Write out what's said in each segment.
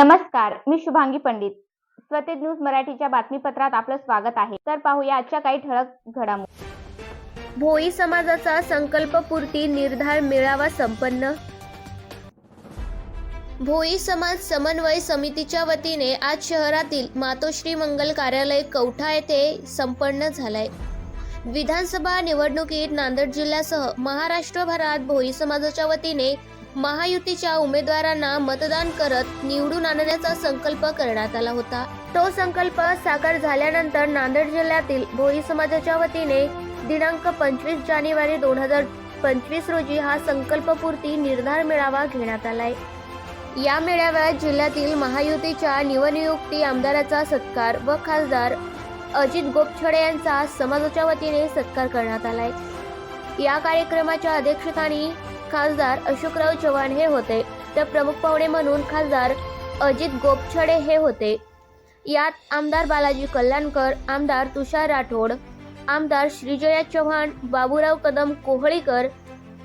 नमस्कार मी शुभांगी पंडित. स्वतेज न्यूज मराठीच्या बातमीपत्रात आपलं स्वागत आहे. तर पाहूया आजच्या काही ठळक घडामोडी भोई समाजाचा संकल्पपूर्ती निर्धार मेळावा संपन्न. भोई समाज समन्वय समितीच्या वतीने आज शहरातील मातोश्री मंगल कार्यालय कवठा येथे संपन्न झालाय. विधानसभा निवडणुकीत नांदेड जिल्ह्यासह महाराष्ट्रभरात भोई समाजाच्या वतीने महायुतीच्या उमेदवारांना मतदान करत निवडून आणण्याचा संकल्प करण्यात आला होता. तो संकल्प साकार झाल्यानंतर नांदेड जिल्ह्यातील भोई समाजाच्या वतीने दिनांक पंचवीस जानेवारी दोन हजार पंचवीस रोजी हा संकल्पपूर्ती निर्धार मेळावा घेण्यात आलाय. या मेळाव्यात जिल्ह्यातील महायुतीच्या निवनियुक्ती आमदाराचा सत्कार व खासदार अजित गोपछडे यांचा समाजाच्या वतीने सत्कार करण्यात आलाय. या कार्यक्रमाच्या अध्यक्षस्थानी खासदार अशोकराव चव्हाण हे होते. तर प्रमुख पाहुणे म्हणून खासदार अजित गोपछडे हे होते. यात आमदार बालाजी कल्याणकर आमदार तुषार राठोड आमदार श्रीजया चव्हाण बाबूराव कदम कोहळीकर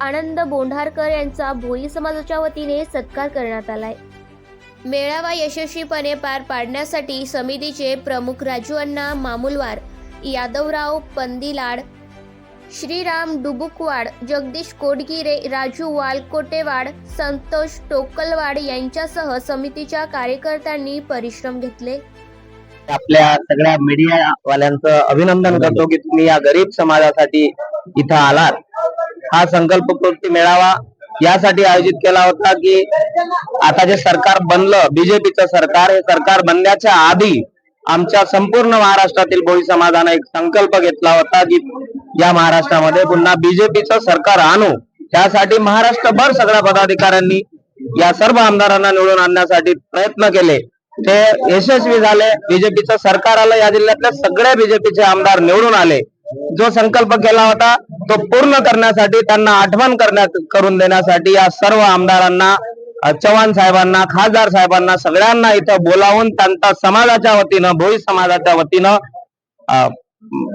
आनंद बोंढारकर यांचा भोई समाजाच्या वतीने सत्कार करण्यात आलाय. मेळावा यशस्वीपणे पार पाडण्यासाठी समितीचे प्रमुख राजू अण्णा मामुलवार यादवराव पंदिलाड श्रीराम डुबुकवाड जगदीश कोडगिरे राजू वालकोटेवाड संतोष टोकलवाड यांच्यासह समितीच्या कार्यकर्त्यांनी परिश्रम घेतले. आपल्या सगळ्या मीडिया वाल्यांचं अभिनंदन करतो की तुम्ही या गरीब समाजासाठी इथं आलात. हा संकल्प पूर्ती मेळावा यासाठी आयोजित केला होता की आता जे सरकार बनलं बीजेपीचं सरकार हे सरकार बनण्याच्या आधी आमच्या संपूर्ण महाराष्ट्रातील भोई समाजाने एक संकल्प घेतला होता की या महाराष्ट्रामध्ये पुन्हा बीजेपीचं सरकार आणू त्यासाठी महाराष्ट्रभर सगळ्या पदाधिकाऱ्यांनी या सर्व आमदारांना निवडून आणण्यासाठी प्रयत्न केले. ते यशस्वी झाले. बीजेपीचं सरकार आलं या जिल्ह्यातले सगळे बीजेपीचे आमदार निवडून आले. जो संकल्प केला होता तो पूर्ण करण्यासाठी त्यांना आठवण करण्यात करून देण्यासाठी या सर्व आमदारांना चव्हाण साहेबांना खासदार साहेबांना सगळ्यांना इथं बोलावून त्यांचा समाजाच्या वतीनं भोई समाजाच्या वतीनं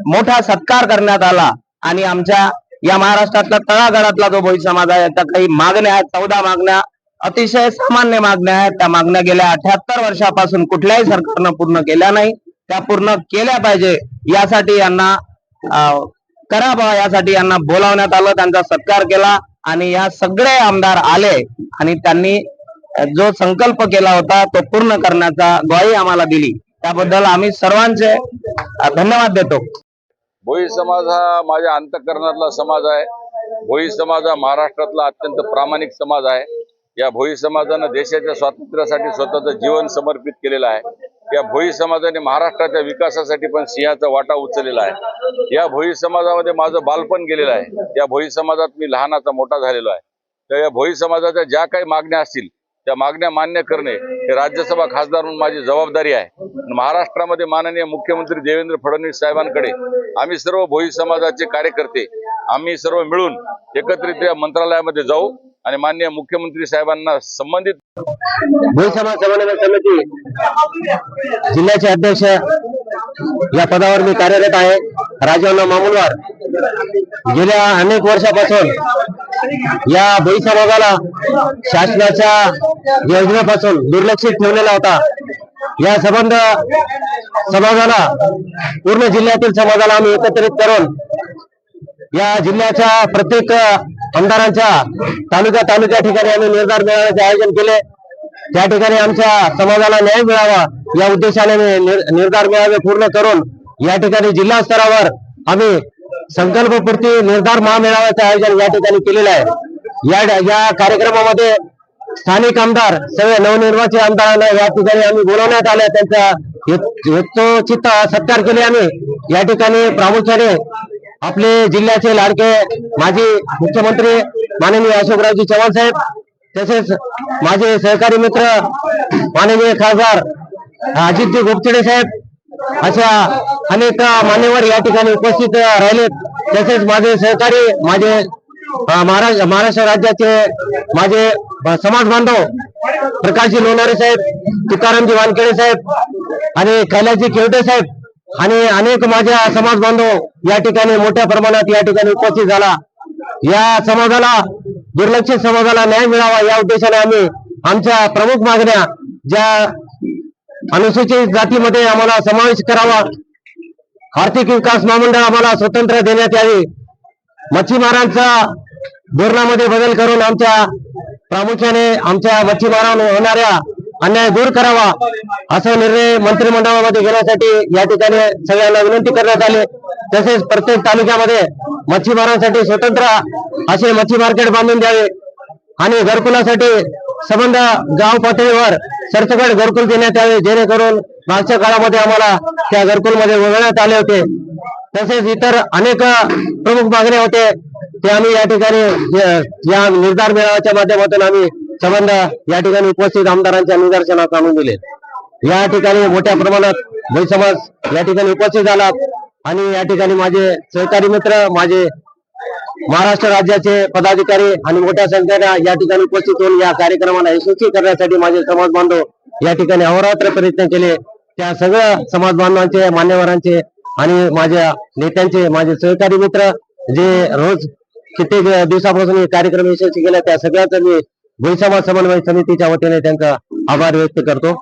मोठा सत्कार करण्यात आला. आणि आमच्या या महाराष्ट्रातल्या तळागाळातला जो भोई समाज आहे त्या काही मागण्या आहेत चौदा मागण्या अतिशय सामान्य मागण्या आहेत. त्या मागण्या गेल्या अठ्याहत्तर वर्षापासून कुठल्याही सरकारनं पूर्ण केल्या नाही. त्या पूर्ण केल्या पाहिजे यासाठी यांना करावा यासाठी यांना बोलावण्यात आलं त्यांचा सत्कार केला. आणि या सगळे आमदार आले आणि त्यांनी जो संकल्प केला होता तो पूर्ण करण्याचा ग्वाही आम्हाला दिली. त्याबद्दल आम्ही सर्वांचे धन्यवाद देतो. भोई समाज हा माझ्या अंतकरणातला समाज आहे. भोई समाज हा महाराष्ट्रातला अत्यंत प्रामाणिक समाज आहे. या भोई समाजानं देशाच्या स्वातंत्र्यासाठी स्वतःचं जीवन समर्पित केलेलं आहे. या भोई समाजाने महाराष्ट्राच्या विकासासाठी पण सिंहाचा वाटा उचललेला आहे. या भोई समाजामध्ये माझं बालपण गेलेलं आहे. या भोई समाजात मी लहानाचा मोठा झालेलो आहे. तर या भोई समाजाच्या ज्या काही मागण्या असतील त्या मागण्या मान्य करणे हे राज्यसभा खासदार म्हणून माझी जबाबदारी आहे. महाराष्ट्रामध्ये माननीय मुख्यमंत्री देवेंद्र फडणवीस साहेबांकडे आम्ही सर्व भोई समाजाचे कार्यकर्ते आम्ही सर्व मिळून एकत्रित या मंत्रालयामध्ये जाऊ आणि माननीय मुख्यमंत्री साहेबांना संबंधित भोई समाज समन्वय समिती जिल्ह्याचे अध्यक्ष या पदावर मी कार्यरत आहे. राजवना मामूलवार गेल्या अनेक वर्षापासून या भोई समाजाला शासनाच्या योजनेपासून दुर्लक्षित ठेवलेला होता. या संबंध समाजाला पूर्ण जिल्ह्यातील समाजाला आम्ही एकत्रित करून या जिल्ह्याच्या प्रत्येक आमदारांच्या तालुक्या तालुक्या ठिकाणी आम्ही निर्धार मेळाव्याचे आयोजन केले. त्या ठिकाणी आमच्या समाजाला न्याय मिळावा या उद्देशाने निर्धार मेळावे पूर्ण करून या ठिकाणी जिल्हा स्तरावर आम्ही संकल्पपूर्ती निर्धार महामेळाव्याचं आयोजन या ठिकाणी केलेलं आहे. या या कार्यक्रमामध्ये स्थानिक आमदार सगळे नवनिर्वाचित आमदारांना या ठिकाणी आम्ही बोलवण्यात आले. त्यांचा हेत- सत्कार केले आम्ही. या ठिकाणी प्रामुख्याने आपले जिल्ह्याचे लाडके माजी मुख्यमंत्री माननीय अशोकरावजी चव्हाण साहेब तसेच माझे सहकारी मित्र माननीय खासदार अजितजी गोपचडे साहेब अशा अनेक मान्यवर या ठिकाणी उपस्थित राहिलेत. तसेच माझे सहकारी माझे महाराष्ट्र महाराष्ट्र राज्याचे माझे समाज बांधव प्रकाशजी लोणारे साहेब तुकारामजी वानखेडे साहेब आणि कैलासजी केवटे साहेब आणि अनेक माझ्या समाज बांधव या ठिकाणी मोठ्या प्रमाणात या ठिकाणी उपस्थित झाला. या समाजाला दुर्लक्षित समाजाला न्याय मिळावा या उद्देशाने आम्ही आमच्या प्रमुख मागण्या ज्या अनुसूचित जातीमध्ये आम्हाला समावेश करावा आर्थिक विकास महामंडळ आम्हाला स्वतंत्र देण्यात यावे. मच्छीमारांचा धोरणामध्ये बदल करून आमच्या प्रामुख्याने आमच्या मच्छीमारांवर होणाऱ्या अन्याय दूर करावा असा निर्णय मंत्रिमंडळामध्ये घेण्यासाठी या ठिकाणी सगळ्यांना विनंती करण्यात आली. तसेच प्रत्येक तालुक्यामध्ये मच्छीमारांसाठी स्वतंत्र असे मच्छी मार्केट बांधून द्यावे आणि घरकुलासाठी संबंध गाव पातळीवर सरसकट घरकुल देण्यात यावे जेणेकरून मागच्या काळामध्ये आम्हाला त्या घरकुलमध्ये वगळण्यात आले होते. तसेच इतर अनेक प्रमुख मागण्या होते. ते आम्ही या ठिकाणी या निर्धार मेळाव्याच्या माध्यमातून आम्ही संबंध या ठिकाणी उपस्थित आमदारांच्या निदर्शनास आणून दिले. या ठिकाणी मोठ्या प्रमाणात भोई समाज या ठिकाणी उपस्थित झाला आणि या ठिकाणी माझे सहकारी मित्र माझे महाराष्ट्र राज्याचे पदाधिकारी आणि मोठ्या संख्येने या ठिकाणी उपस्थित होऊन या कार्यक्रमाला यशस्वी करण्यासाठी माझे समाज बांधव या ठिकाणी अहोरात्र प्रयत्न केले. त्या सगळ्या समाज बांधवांचे मान्यवरांचे आणि माझ्या नेत्यांचे माझे सहकारी मित्र जे रोज कित्येक दिवसापासून हे कार्यक्रम यशस्वी केला त्या सगळ्याच मी भोई समन्वय समितीच्या वतीने त्यांचा आभार व्यक्त करतो.